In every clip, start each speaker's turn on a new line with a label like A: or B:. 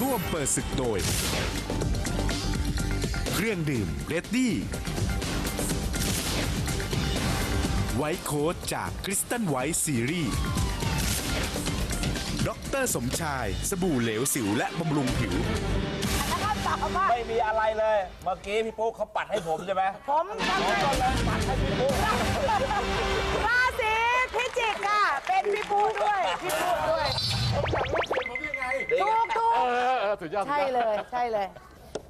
A: ร่วมเปิดศึกโดย เครื่องดื่มเรดดี้ไวท์โค้ดจากคริสตันไวท์ซีรีส์ด็อกเตอร์สมชาย สบู่เหลวสิวและบำรุงผิว
B: แล้วก็ตอบว่า
C: ไม่มีอะไรเลย เมื่อกี้พี่ปุ๊กเขาปัดให้ผมใช่ไหม
B: ผมทำให้
C: ก็เลยปัดให้พี่ปุ๊ก
B: ราศีพิจิกค่ะ เป็นพี่ปูด้วย พี่ปูด้วย ถูกถูก
D: เออเออสุดยอด
B: ใช่เลยใช่เลย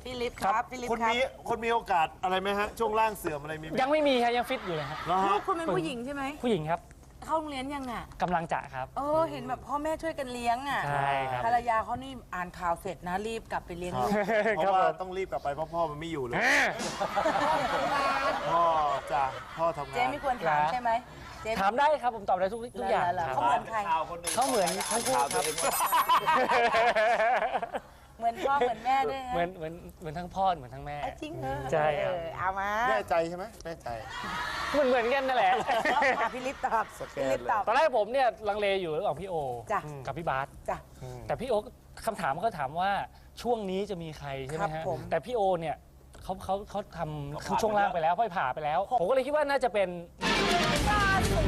B: พี่ลิฟครับพี่ลิฟ
E: คุณ
B: ครับ
E: มีคุณมีโอกาสอะไรไหมฮะ ช่วงล่างเสื่อมอะไรมีไหม
F: ยังไม่มีครับยังฟิตอยู่เลยครับ
E: เหรอ
B: ลู
E: ฮะ
B: กคุณเป็นผู้หญิงใช่ไหม
F: ผู้หญิงครับ
B: เข้าโรงเรียนยังอะ
F: กำลังจะครับ
B: เออ เห็นแบบพ่อแม่ช่วยกันเลี้ยงอะ
F: ใช่ครับ
B: ภรรยาเขานี่อ่านข่าวเสร็จนะรีบกลับไปเลี้ยงลูก
E: เพราะว่าต้องรีบกลับไปเพราะพ่อมันไม่อยู่เลย พ่อจ้ะพ่อทำงาน
B: เจ๊ไม่ควรถามใช่ไหมเจ๊
F: ถามได้ครับผมตอบได้ทุกทุกอย่าง
B: เหรอ
F: ค
B: เขา
F: รับ
B: เหมือนใคร
C: ข่าวคนหนึ่ง
F: เขาเหมือนทั้งคู่
C: ข่าว
F: ค
C: ตั
F: รั
C: ว
F: บ
C: เองว่า
B: เหมือนพ่อเหมือนแม่ด้วยนะ
F: เหมือนเหมือนเหมือนทั้งพ่อเหมือนทั้งแม่
B: อะจริงเหรอ
F: ใช่ครับ
B: เออเอามา
E: แน่ใจใช่ไหมแน่ใจ
F: เหมือนเหมือนกันนั่นแหละ
B: อะพี่ลิฟตอบ
E: สแกน
B: พี่ลิฟตอบ
F: ตอนแรกผมเนี่ยลังเลอยู่ระหว่างพี่โอ
B: จ้ะ
F: กับพี่บาส
B: จ้ะ
F: แต่พี่โอคำถามก็ถามว่าช่วงนี้จะมีใครใช่ไหม
B: ครั
F: ฮะ
B: บผม
F: แต่พี่โอเนี่ยเขาเขาเขาทำคือช่วงล่างไปแล้วพ่อยผ่าไปแล้ว ผมก็เลยคิดว่าน่าจะเป็น
B: ราศี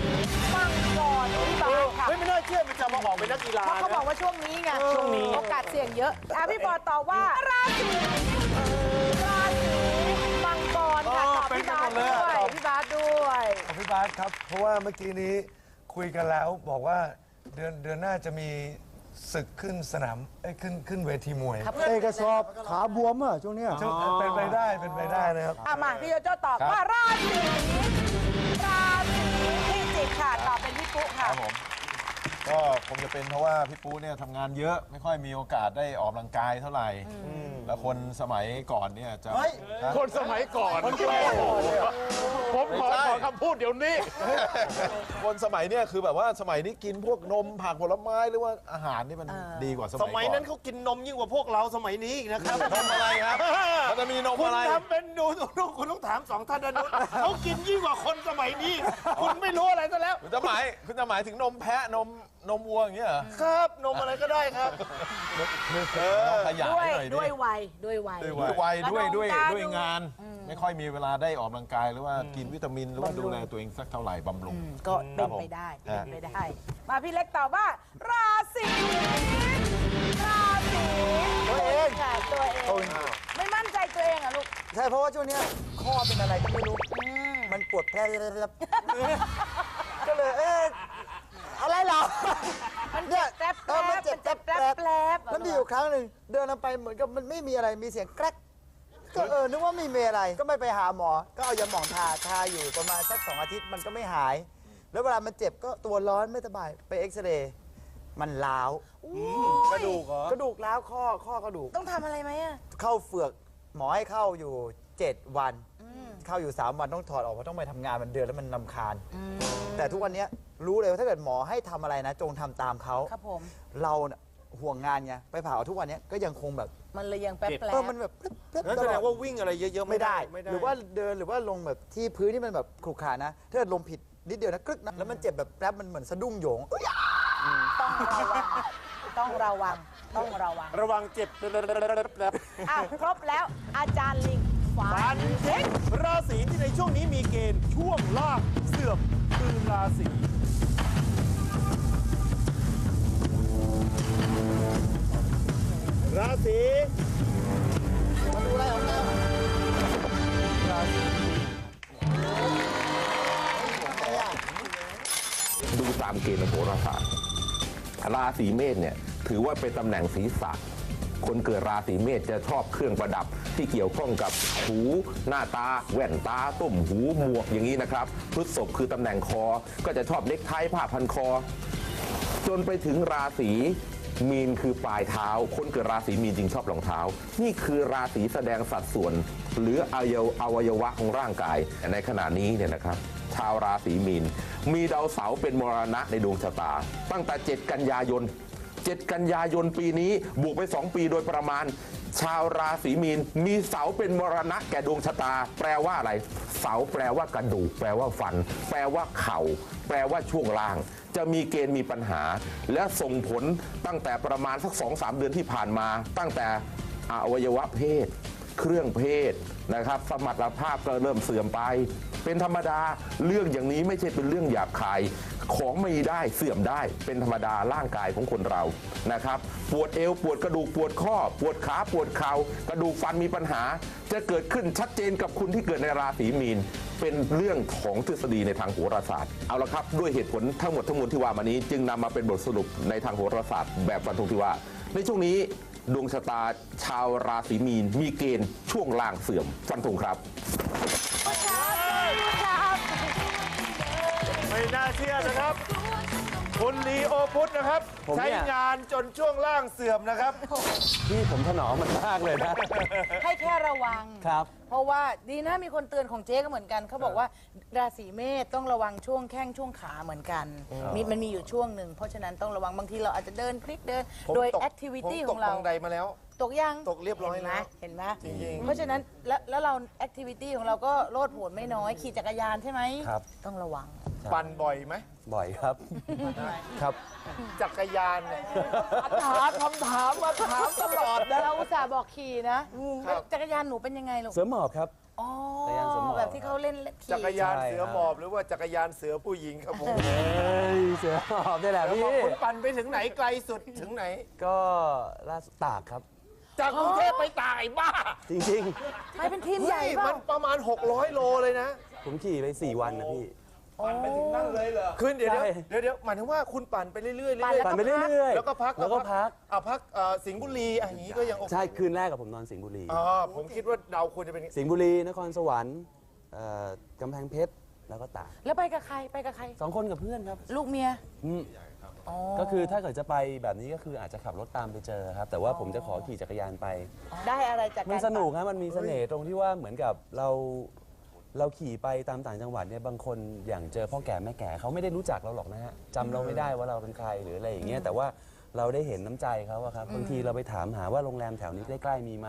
B: มังกรพี่บาสค่ะ
E: เฮ้ยไม่น่าเชื่อมันจะมาออกเป็นนักกีฬา
B: เพราะเขาบอก
E: นะ
B: ว่าช่วงนี้ไง
F: ช่วงนี้
B: โอกาสเสี่ยงเยอะอะพี่บอลตอบว่าราศีราศีมังกรค่ะตอบพี่บาสด้วยพี่บาสด้วย
G: ของพี่บาสครับ เพราะว่าเมื่อกี้นี้คุยกันแล้วบอกว่าเดือนเดือนหน้าจะมีศึกขึ้นสนามเอ้ยขึ้นขึ้นเวทีมวย
H: เอกสอบขาบวมอะช่วงเนี้ย
G: ช่วงเป็นไปได้เป็นไปได้นะครับ
B: อะมาพี่โจโจ้ตอบว่าราศีรา ศีพิจิกค่ะตอบเป็นพี่ปุ๊ค่ะ
I: ครับผม ก็คงจะเป็นเพราะว่าพี่ปูเนี่ยทำงานเยอะไม่ค่อยมีโอกาสได้ออกกำลังกายเท่าไหร่แล้วคนสมัยก่อนเนี่ยจะฮะ
D: คนสมัยก่อนโอ้โหผมขอ
I: ไม่ใช่
D: ขอคำพูดเดี๋ยวนี้
I: คนสมัยเนี่ยคือแบบว่าสมัยนี้กินพวกนมผักผลไม้หรือว่าอาหารนี่มันดีกว่าส
E: ส
I: มัย
E: มัย
I: ก่อ
E: นั้นเขากินนมยิ่งกว่าพวกเราสมัยนี้อีกนะครับ
I: นมอะไรครับมันจะมีนม
E: คุณ
I: อะไร
E: ทำเป็นดูดูคุณต้องถามสองท่านนะนุชเขากินยิ่งกว่าคนสมัยนี้ คุณไม่รู้อะไรซะแล้ว
I: คุณจะหมายคุณจะหมายถึงนมแพะนมนมวัวอย่างเงี้ยเหรอ
E: ครับนมอะไรก็ได้ครับ
I: ต้องขยาย
B: ด้วย
I: หน่อยดิ
B: ด้วยวัยด้วยวัย
I: ด้วยวัยด้วยด้วย
B: กระดอง
I: ด้วย
B: กาดู
I: งานไม่ค่อยมีเวลาได้ออกกำลังกายหรือว่ากินวิตามินหรือว่าดูแลตัวเองสักเท่าไหร่บำรุง
B: ก็เป็น
I: ครับผม
B: ไปได้
I: ฮะ
B: เป็นไปได้ มาพี่เล็กตอบว่า ราศีราศีตัวเองค่ะตัวเองไม่มั่นใจตัวเองเหรอะลูก
H: ใช่เพราะว่าช่วงเนี้ยข้อเป็นอะไรก็ไม่รู้มันปวดแผลก็เลยเอ๊ะอะไรเหรอ
B: มัน
H: เนี่
B: เจ็
H: ย
B: บแป๊บ
H: เออมันเจ็บ
B: แป๊บ
H: แป๊
B: แป๊
H: บบ
B: แป๊บ
H: แล้วมีอยู่ครั้งหนึ่งเดินลงไปเหมือนกับมันไม่มีอะไรมีเสียงแกรกก็เออนึกว่าไม่มีอะไรก็ไม่ไปหาหมอ ก็เอายาหมองทาทาอยู่ประมาณสักสองอาทิตย์มันก็ไม่หาย แล้วเวลามันเจ็บก็ตัวร้อนไม่สบายไปเอ็กซเรย์มันล้าว
E: กระดูกเหรอ
H: กระดูกล้าวข้อข้อกระดูก
B: ต้องทำอะไรไหมอะ
H: เข้าเฟือกหมอให้เข้าอยู่ 7 วัน เข้าอยู่ 3 วันต้องถอดออกเพราะต้องไปทำงานมันเดือนแล้วมันนำคาญแต่ทุกวันเนี้ยรู้เลยว่าถ้าเกิดหมอให้ทำอะไรนะ จงทำตามเขา
B: ครับผม
H: เราน่ะห่วงงานไงไปผ่าเอาทุกวันเนี้ยก็ยังคงแบบ
B: มันเลยยังแป๊บแป๊
H: เออบมันแบบปึ๊บปึ๊บ
E: นั่นแสดงว่าวิ่งอะไรเยอะๆ
H: ไม่ได้
E: ไม่ได้
H: หรือว่าเดินหรือว่าลงแบบที่พื้นที่มันแบบขรุขระนะถ้าเกิดลงผิดนิดเดียวนะกรึกนะแล้วมันเจ็บแบบแป๊บมันเหมือนสะดุ้งโหยงเอ้ย
B: ต้องระวัง ต้องระวัง ต้องระวัง
E: ระวังเจ็บ
B: อะครบแล้วอาจารย์ลิงฝั
E: ฟั
B: น
E: เช็คราศีที่ในช่วงนี้มีเกณฑ์ช่วงล่างเสื่อมคือราศีราศี
J: ดูตามเกณฑ์โหราศาสตร์ราศีเมษเนี่ยถือว่าเป็นตำแหน่งศีรษะคนเกิดราศีเมษจะชอบเครื่องประดับ ที่เกี่ยวข้องกับหู หน้าตา แว่นตาตุ่มหูหมวกอย่างนี้นะครับพฤษภคือตำแหน่งคอ ก็จะชอบเล็กไทผ้าพันคอ จนไปถึงราศีมีนคือปลายเท้า คนเกิดราศีมีนจึงชอบรองเท้า นี่คือราศีแสดงสัดส่วน หรืออยอวัยวะของร่างกาย ในขณะนี้เนี่ยนะครับ ชาวราศีมีน มีดาวเสาร์เป็นมรณะในดวงชะตา ตั้งแต่ 7 กันยายน 7 กันยายนปีนี้บวกไป 2 ปีโดยประมาณ ชาวราศีมีนมีเสาเป็นมรณะแก่ดวงชะตา แปลว่าอะไร เสาแปลว่ากระดูกแปลว่าฟัน แปลว่าเข่า แปลว่าช่วงล่าง จะมีเกณฑ์มีปัญหา และส่งผลตั้งแต่ประมาณสักสองสามเดือนที่ผ่านมา ตั้งแต่อวัยวะเพศ เครื่องเพศ นะครับสมรรถภาพก็เริ่มเสื่อมไป เป็นธรรมดาเรื่องอย่างนี้ไม่ใช่เป็นเรื่องหยาบคายของไม่ได้เสื่อมได้เป็นธรรมดาร่างกายของคนเรานะครับ ปวดเอวปวดกระดูกปวดข้อ ปวดขาปวดเข่ากระดูกฟันมีปัญหา จะเกิดขึ้นชัดเจนกับคุณที่เกิดในราศีมีน เป็นเรื่องของทฤษฎีในทางโหราศาสตร์ เอาละครับ ด้วยเหตุผลทั้งหมดทั้งมวลที่ว่ามานี้ จึงนำมาเป็นบทสรุปในทางโหราศาสตร์แบบฟันธงที่ว่า ในช่วงนี้ ดวงชะตาชาวราศีมีน มีเกณฑ์ช่วงล่างเสื่อมฟันธงครับ
E: ไม่น่าเชื่อนะครับ คุณลีโอพุทธนะครับ
K: ผม
E: ใช้
K: เนี่ย
E: งานจนช่วงล่างเสื่อมนะครับ
K: พี่ผมถนอมมันมากเลยนะ
B: ให้แค่ระวัง
K: ครับ
B: เพราะว่าดีนะมีคนเตือนของเจ๊ก็เหมือนกันเขาบอกว่าราศีเมษต้องระวังช่วงแข้งช่วงขาเหมือนกันมีมันมีอยู่ช่วงหนึ่งเพราะฉะนั้นต้องระวังบางทีเราอาจจะเดินพลิกเดิน
E: ผม
B: โดย
E: ตก
B: แอคทิวิตี้
E: ผม
B: ข
E: ต
B: อกงเรา
E: บันไดมาแล้ว
B: ตกยัง
E: ตกเรียบร้อย
B: เห็นไหม
E: แล้ว
B: เห็นไหม
E: จริงๆ
B: เพราะฉะนั้นแล้วแล้วเราแอคทิวิตี้ของเราก็โลดโผนไม่น้อยขี่จักรยานใช่ไหม
K: ครับ
B: ต้องระวัง
E: ปั่นบ่อยไหม
K: บ่อยครับ ครับ
E: จักรยานเนี่ยถามคำถามมาถามตลอดนะ
B: เราอุตส่าห์บอกขี่นะครับจักรยานหนูเป็นยังไงลูก
K: เสือหมอบครับ
B: อ๋อ
K: จักรยานสมหมอบ
B: แบบที่เขาเล่นขี่
E: จักรยาน
K: ใช่
E: เสือ
K: ครับ
E: หมอบหรือว่าจักรยานเสือผู้หญิงครับผม
K: เฮ้ยเสือหมอบนี่แหละ
E: แล้ว
K: พี่
E: บอกคุณปั่นไปถึงไหนไกลสุดถึงไหน
K: ก็ล่าสุดตากครับ
E: จากกรุงเทพไปตากไอ้บ้า
K: จริง
B: ไปเป็นทีมใหญ่
E: เฮ้ย
B: เป
E: มั
B: ล่า
E: นประมาณ 600 โลเลยนะ
K: ๆ ผมขี่ไป 4 วันนะพี่
E: ปั่นไปถึงนั่นเลยเหรอคืนเดี๋ยว
K: ใช่
E: เดี๋ยวเดี๋ยวหมายถึงว่าคุณปั่นไปเรื่อยๆเรื่อยๆ
K: ปั่นไปเรื่อยๆ
E: แล้วก็พัก
K: แล้วก็พัก
E: อะพักเอ่อสิงห์บุรีอะอย่างนี้ก็ยังโอเค
K: ใช่คืนแรกกับผมนอนสิงห์บุรี
E: อ๋อผมคิดว่าเราควรจะเป็น
K: สิงห์บุรี นครสวรรค์เอ่อกำแพงเพชรแล้วก็ตาก
B: แล้วไปกับใครไปกับใคร
K: สองคนกับเพื่อนครับ
B: ลูกเมีย
K: อืมก็คือถ้าเกิดจะไปแบบนี้ก็คืออาจจะขับรถตามไปเจอครับ แต่ว่าผมจะขอขี่จักรยานไป
B: ได้อะไรจาก
K: มัน
B: การ
K: สนุกครับมันมีเสน่ห์ตรงที่ว่าเหมือนกับเรา เราขี่ไปตามต่างจังหวัดเนี่ยบางคนอย่างเจอพ่อแก่แม่แก่เขาไม่ได้รู้จักเราหรอกนะฮะจำเราไม่ได้ว่าเราเป็นใครหรืออะไรอย่างเงี้ยแต่ว่าเราได้เห็นน้ำใจเขาอะครับบางทีเราไปถามหาว่าโรงแรมแถวนี้ใกล้ๆมีไหม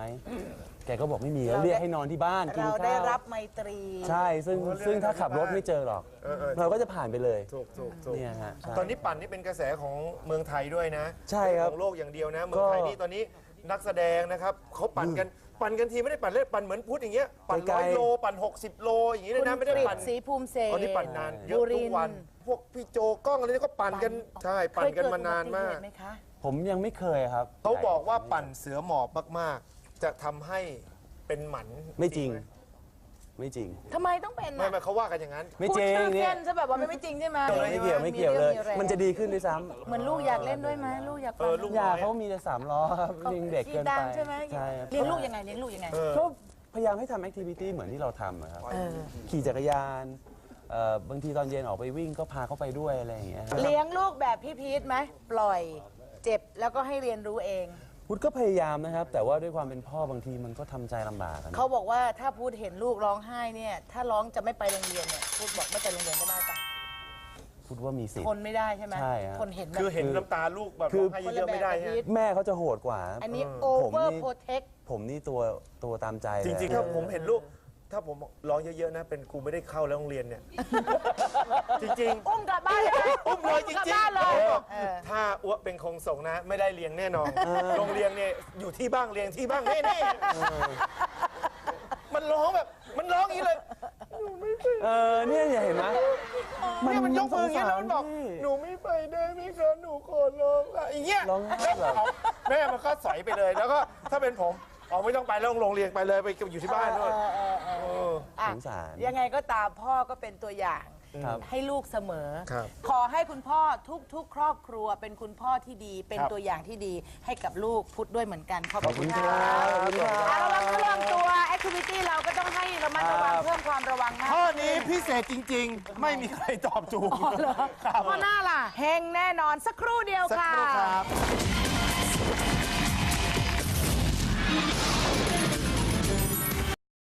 K: แกก็บอกไม่มีแล้วเรียกให้นอนที่บ้านกิน
B: เรา
K: ข้าว
B: ได้รับไมตรี
K: ใช่ ซึ่งซึ่งถ้าขับรถไม่เจอหรอก
E: เออเออ
K: เราก็จะผ่านไปเลย
E: ถูกถูกถูก
K: เนี่ยฮะใช่
E: ตอนนี้ปั่นนี่เป็นกระแสของเมืองไทยด้วยนะ
K: ใช่ครับ
E: ของโลกอย่างเดียวนะ เมืองไทย
K: ก็
E: นี่ตอนนี้นักแสดงนะครับเขาปั่นกัน ปั่นกันทีไม่ได้ปั่นเล่นปั่นเหมือนพุทธอย่างเงี้ยปั่น
K: ไกล
E: ร้อย
K: ๆ
E: โลปั่น 60 โลอย่างนี้เลย
B: คุณ
E: นะไม่ได้
B: กฤษ
E: ปั่น
B: ศรีภูมิเส
E: ตอนนี้ปั่นนานเยอะ
B: บุ
E: ทุ
B: ริ
E: ก
B: นท
E: วัน
B: ร์
E: พวกพี่โจกล้องอะไรนี่ก็ปั่นกันใช่ปั่นกันมานานมาก
B: เคยเดอุบัติเหตุไหมคะ
K: ผมยังไม่เคยครับ
E: เขาบอกว่าปั่นเสือหมอบมากๆ จะทำให้เป็นหมัน
K: ไม่จริง ไม่จริง
B: ทำไมต้องเป็น
E: ไม่
B: อะ
E: ไม่เขาว่ากันอย่างนั้น
K: ไม่
B: พูด
K: จริง
B: ชื่อ
K: เนี่
B: เส้
K: ย
B: นซะแบบว่าไม่เจริงใช่ไหม
K: ไม่เกี่ยวไม่เกี่ยวเลย
B: แรง
K: มันจะดีขึ้นด้วยซ้ำ
B: เหมือนลูกอยากเล่นด้วยไหมลูกอยาก
E: เออลูก
K: อยากเขามีแต่สามล้อครับยังเด็กเกิน
B: ขี่ตา
K: ไป
B: มใช่ไหม
K: ใช่ครับ
B: เลี้ยงลูกยังไงเลี้ยงลูกยังไง
E: เออ
K: ก็พยายามให้ทำแอคทิวิตี้เหมือนที่เราทำอะครับ
B: เออ
K: ขี่จักรยานเอ่อบางทีตอนเย็นออกไปวิ่งก็พาเขาไปด้วยอะไรอย่างเงี้ยครับ
B: เลี้ยงลูกแบบพี่พีทไหมปล่อย เจ็บแล้วก็ให้เรียนรู้เอง
K: พุทธก็พยายามนะครับ แต่ว่าด้วยความเป็นพ่อบางทีมันก็ทำใจลำบากอะนะ
B: เขาบอกว่าถ้าพูดเห็นลูกร้องไห้เนี่ย ถ้าร้องจะไม่ไปโรงเรียนเนี่ยพูดบอกไม่ไปโรงเรียนก็ได้ปะ
K: พุทธว่ามีสิท
B: ท
K: ธิ์
B: นไม่ได้ใช่ไหม
K: ใช่ฮะ
B: ทนเห็นแบบ
E: คือเห็นน้ำตาลูกแบบ
K: คือ
E: ร้องไห้เยอะๆไม่ได้
B: คนละแบบ
E: ฮะ
B: กับพีท
K: แม่เขาจะโหดกว่า
B: อันนี้
K: ผม
B: over
K: นี่
B: protect
K: ผมนี่ตัวตัวตามใจ
E: จ
K: เลย
E: ริงๆ ถ้าผมเห็นลูก ถ้าผมร้องเยอะๆ นะ เป็นกูไม่ได้เข้าแล้วโรงเรียนเนี่ย จริง
B: อุ้มกลับบ้านเลย
E: ๆ อุ้มเลยจ
B: กลับ
E: ริง
B: บ้าน
E: ๆ
B: เลย
E: เออ
B: เออ
E: ถ้าอ้วเป็นคงส่งนะ ไม่ได้เรียนแน่นอนโรงเรียนเนี่ยอยู่ที่บ้างเรียนที่บ้างแน่ๆมันร้องแบบมันร้องอย่างนี้เลย
K: เออเนี่ยเห็นไหม
E: เนี่ยมันยกมืออย่างเงี้ยแล้วมันบอก
K: สงสารพี่
E: หนูไม่ไปได้ไหมคะหนูขอร้องละอย่างเงี้ย
K: ร้องไห้
E: แล้ว
K: แบบ
E: เอาแม่มันก็สอยไปเลย แล้วก็ถ้าเป็นผมอ๋อไม่ต้องไปแล้วโรงเรียนไปเลยไปอยู่ที่บ้านด้วย
B: เออเออเออ
E: เออ
B: อะ
K: สงสาร
B: ยังไงก็ตามพ่อก็เป็นตัวอย่าง
K: ครับ
B: ให้ลูกเสมอ
E: ครับ
B: ขอให้คุณพ่อทุกๆ ครอบครัวเป็นคุณพ่อที่ดี เป็น
E: ครับ
B: ตัวอย่างที่ดีให้กับลูกพุทธด้วยเหมือนกันขอบ
K: ขอบคุ
B: คุณ
K: ณ
B: ค่ะ
K: ครับ ขอบคุณครับ
B: อะเราเริ่มตัวแอคทิวิตี้เราก็ต้องให้ระมัดระวัง
K: ครับ
B: เพิ่มความระวังมาก
E: ข้อนี้พิเศษจริง ๆ ไม่มีใครตอบถูกครับ
B: ข้อหน้าล่ะเฮงแน่นอนสักครู่เดียว
E: สัก
B: ค่ะ
E: ครู่ครับ